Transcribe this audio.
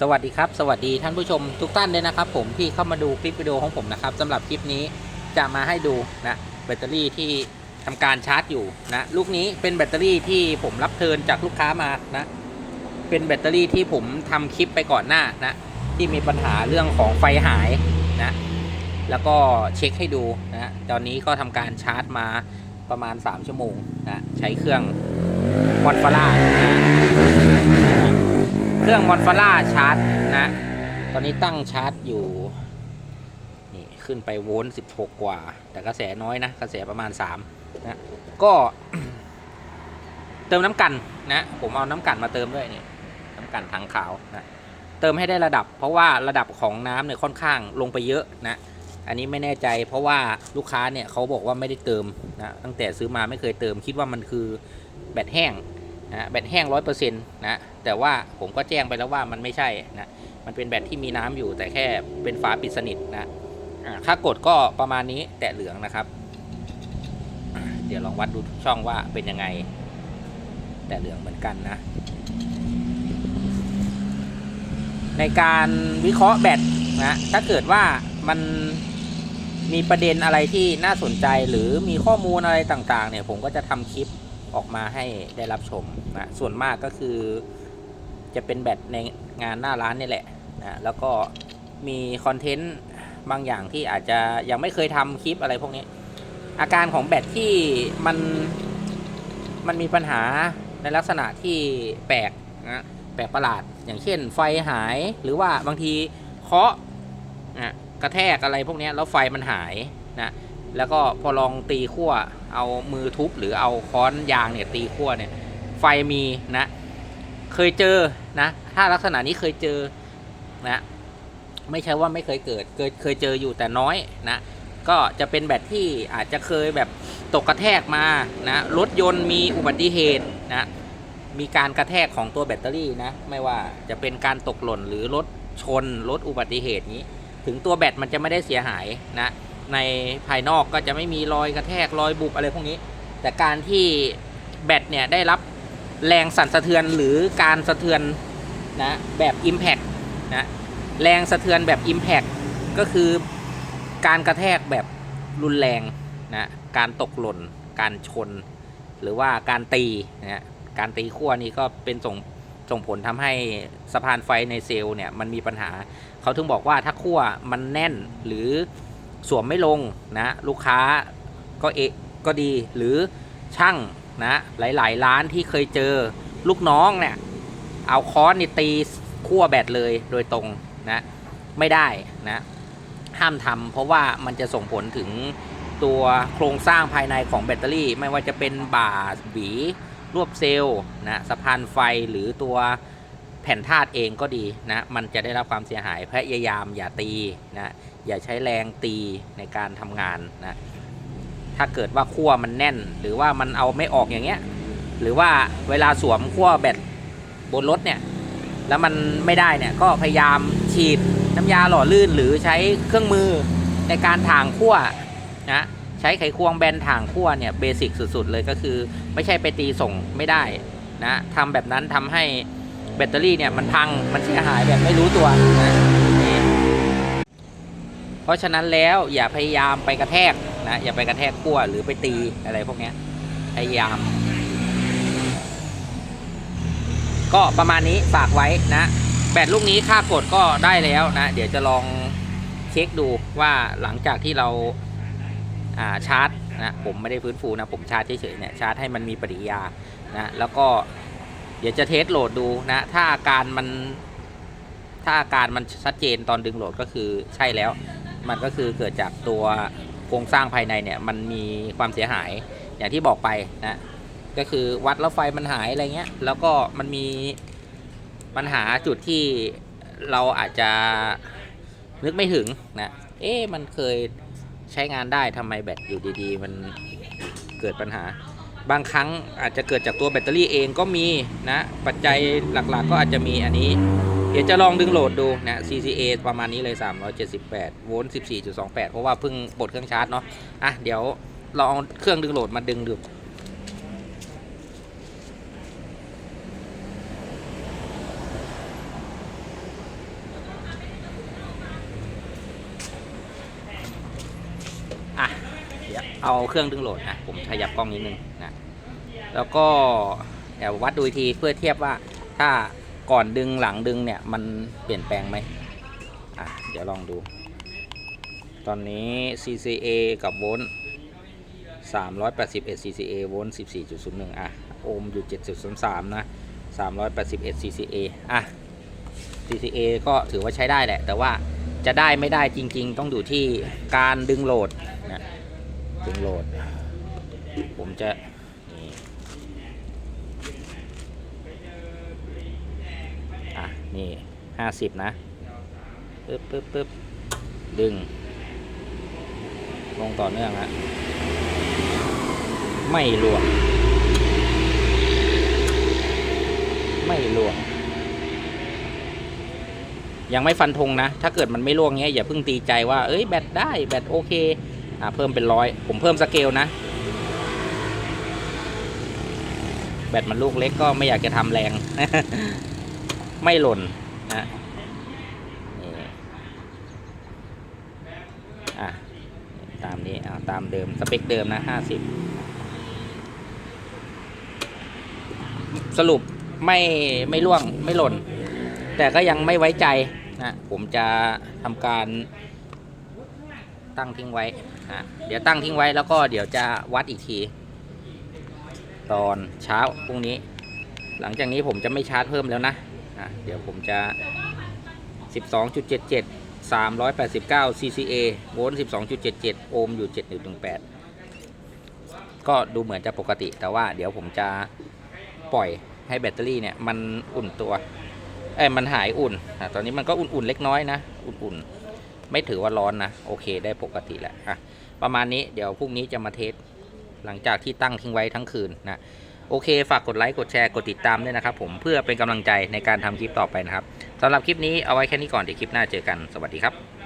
สวัสดีครับ สวัสดีท่านผู้ชมทุกท่านเลยนะครับ ผมที่เข้ามาดูคลิปวิดีโอของผมนะครับสำหรับคลิปนี้จะมาให้ดูนะแบตเตอรี่ที่ทำการชาร์จอยู่นะลูกนี้เป็นแบตเตอรี่ที่ผมรับเทิร์นจากลูกค้ามานะ เป็นแบตเตอรี่ที่ผมทำคลิปไปก่อนหน้านะที่มีปัญหาเรื่องของไฟหายนะแล้วก็เช็คให้ดูนะตอนนี้ก็ทำการชาร์จมาประมาณ 3 ชั่วโมงนะใช้เครื่องมอนฟาร่านะ เครื่องมอนฟาร่าชาร์จนะ ตอนนี้ตั้งชาร์จอยู่ นี่ขึ้นไปโวลต์16 กว่า แต่กระแสน้อยนะ กระแสประมาณ 3 นะ ก็ เติมน้ำกันนะ ผมเอาน้ำกันมาเติมด้วยนี่ น้ำกันถังขาวนะ เติมให้ได้ระดับ เพราะว่าระดับของน้ำเนี่ยค่อนข้างลงไปเยอะนะ อันนี้ไม่แน่ใจ เพราะว่าลูกค้าเนี่ยเขาบอกว่าไม่ได้เติมนะ ตั้งแต่ซื้อมาไม่เคยเติม คิดว่ามันคือแบตแห้ง นะแบตแห้งร้อยเปอร์เซ็นต์นะแต่ว่าผมก็แจ้งไปแล้วว่ามันไม่ใช่นะมันเป็นแบตที่มีน้ำอยู่แต่แค่เป็นฝาปิดสนิทนะอ่าค่ากดก็ประมาณนี้แตะเหลืองนะครับ เดี๋ยวลองวัดดูทุกช่องว่าเป็นยังไง แตะเหลืองเหมือนกันนะ ในการวิเคราะห์แบตนะถ้าเกิดว่ามันมีประเด็นอะไรที่น่าสนใจหรือมีข้อมูลอะไรต่างๆ เนี่ยผมก็จะทำคลิป ออกมาให้ได้รับชมนะส่วนมากก็คือจะเป็นแบตในงานหน้าร้านนี่แหละนะแล้วก็มีคอนเทนต์บางอย่างที่อาจจะยังไม่เคยทำคลิปอะไรพวกนี้ อาการของแบตที่มันมันมีปัญหาในลักษณะที่แปลกนะแปลกประหลาด อย่างเช่น ไฟหายหรือว่าบางทีเคาะนะกระแทกอะไรพวกนี้แล้วไฟมันหายนะแล้วก็พอลองตีขั้ว เอามือทุบหรือเอาค้อนยางเนี่ยตีขั้วเนี่ยไฟมีนะ เคยเจอนะ ถ้าลักษณะนี้เคยเจอนะ ไม่ใช่ว่าไม่เคยเกิด เคยเคยเจออยู่แต่น้อยนะ ก็จะเป็นแบตที่อาจจะเคยแบบตกกระแทกมานะรถยนต์มีอุบัติเหตุนะมีการกระแทกของตัวแบตเตอรี่นะ ไม่ว่าจะเป็นการตกหล่นหรือรถชนรถอุบัติเหตุนี้ ถึงตัวแบตมันจะไม่ได้เสียหายนะ ในภายนอกก็จะไม่มีรอยกระแทกรอยบุบอะไรพวกนี้ แต่การที่แบตเนี่ยได้รับแรงสั่นสะเทือนหรือการสะเทือนนะแบบ Impact นะแรงสะเทือนแบบ Impact ก็คือการกระแทกแบบรุนแรงนะการตกหล่น การชน หรือว่าการตีนะการตีขั้วนี้ก็เป็นส่งส่งผลทำให้สะพานไฟในเซลล์เนี่ยมันมีปัญหา เขาถึงบอกว่าถ้าขั้วมันแน่นหรือ สวมไม่ลงนะลูกค้าก็เอะก็ดีหรือช่างนะหลายๆ ร้านที่เคยเจอลูกน้องเนี่ยเอาค้อนนี่ตีขั้วแบตเลยโดยตรงนะไม่ได้นะห้ามทำเพราะว่ามันจะส่งผลถึงตัวโครงสร้างภายในของแบตเตอรี่ ไม่ว่าจะเป็นบ่าหวีรวบเซลล์นะสะพานไฟหรือตัวแผ่นธาตุเองก็ดีนะมันจะได้รับความเสียหายพยายามอย่าตีนะ อย่าใช้แรงตีในการทำงานนะถ้าเกิดว่าขั้วมันแน่น หรือว่ามันเอาไม่ออกอย่างเงี้ย หรือว่าเวลาสวมขั้วแบตบนรถเนี่ยแล้วมันไม่ได้เนี่ยก็พยายามฉีดน้ำยาหล่อลื่นหรือใช้เครื่องมือในการถ่างขั้วนะใช้ไขควงแบนถ่างขั้วเนี่ยเบสิกสุดๆเลยก็คือ ไม่ใช่ไปตีส่งไม่ได้นะทำแบบนั้นทำให้แบตเตอรี่เนี่ยมันพังมันเสียหายแบบไม่รู้ตัวนะ เพราะฉะนั้นแล้วอย่าพยายามไปกระแทกนะอย่าไปกระแทกขั้วหรือไปตีอะไรพวกนี้พยายาม ก็ประมาณนี้ฝากไว้นะแบตลูกนี้ค่ากดก็ได้แล้วนะ เดี๋ยวจะลองเช็คดูว่าหลังจากที่เราาชาร์จนะผมไม่ได้ฟื้นฟูนะ ผมชาร์จเฉยๆเนี่ยชาร์จให้มันมีปฏิกิริยานะแล้วก็เดี๋ยวจะเทสโหลดดูนะ ถ้าอาการมันถ้าอาการมันชัดเจนตอนดึงโหลดก็คือใช่แล้ว มันก็คือเกิดจากตัวโครงสร้างภายในเนี่ยมันมีความเสียหายอย่างที่บอกไปนะก็คือวัดแล้วไฟมันหายอะไรเงี้ยแล้วก็มันมีปัญหาจุดที่เราอาจจะนึกไม่ถึงนะเอ๊ะมันเคยใช้งานได้ทำไมแบตอยู่ดีๆ มันเกิดปัญหา บางครั้งอาจจะเกิดจากตัวแบตเตอรี่เองก็มีนะปัจจัยหลักๆ ก็อาจจะมีอันนี้ เดี๋ยวจะลองดึงโหลดดูนะ CCA ประมาณนี้เลย 378 โวลต์ 14.28 เพราะว่าเพิ่งปลดเครื่องชาร์จเนาะ อะ เดี๋ยวลองเครื่องดึงโหลดมาดึงดูอะเเอาเครื่องดึงโหลดนะ ผมขยับกล้องนิดนึงนะ แล้วก็เดี๋ยววัดดูทีเพื่อเทียบว่าถ้า ก่อนดึงหลังดึงเนี่ยมันเปลี่ยนแปลงไหมอะเดี๋ยวลองดู ตอนนี้ CCA กับโวลต์381 CCA โวลต์14.01 อะ โอห์มอยู่7.33นะ 381 CCA อะ CCA ก็ถือว่าใช้ได้แหละ แต่ว่าจะได้ไม่ได้จริง ๆ ต้องอยู่ที่การดึงโหลดนะดึงโหลด ผมจะ นี่อะนี่50นะปึ๊บปึ๊บปึ๊บดึง ลงต่อเนื่องฮะไม่หลวงไม่หลวงยังไม่ฟันธงนะ ถ้าเกิดมันไม่ล่วงเงี้ยอย่าเพิ่งตีใจว่า เอ้ยแบตได้แบตโอเค อ่าเพิ่มเป็นร้อยผมเพิ่มสเกลนะ แบตมันลูกเล็กก็ไม่อยากจะทำแรง ไม่หล่นนะนี่อะตามนี้อ่าตามเดิมสเปคเดิมนะห้าสิบสรุปไม่ไม่ล่วงไม่หล่น แต่ก็ยังไม่ไว้ใจนะผมจะทำการตั้งทิ้งไว้นะเดี๋ยวตั้งทิ้งไว้แล้วก็เดี๋ยวจะวัดอีกที ตอนเช้าพรุ่งนี้ หลังจากนี้ผมจะไม่ชาร์จเพิ่มแล้วนะ อะเดี๋ยวผมจะ 12.77 389 CCA โวลต์12.77 โอห์มอยู่ 7.18 ก็ดูเหมือนจะปกติ แต่ว่าเดี๋ยวผมจะปล่อยให้แบตเตอรี่เนี่ย มันอุ่นตัวเอ้ยมันหายอุ่นอะตอนนี้มันก็อุ่นๆเล็กน้อยนะ อุ่นๆ ไม่ถือว่าร้อนนะ โอเคได้ปกติแล้วอะประมาณนี้เดี๋ยวพรุ่งนี้จะมาเทสหลังจากที่ตั้งทิ้งไว้ทั้งคืนนะ โอเค ฝากกดไลค์ กดแชร์ กดติดตามด้วยนะครับผม เพื่อเป็นกำลังใจในการทำคลิปต่อไปนะครับสำหรับคลิปนี้เอาไว้แค่นี้ก่อน เดี๋ยวคลิปหน้าเจอกัน สวัสดีครับ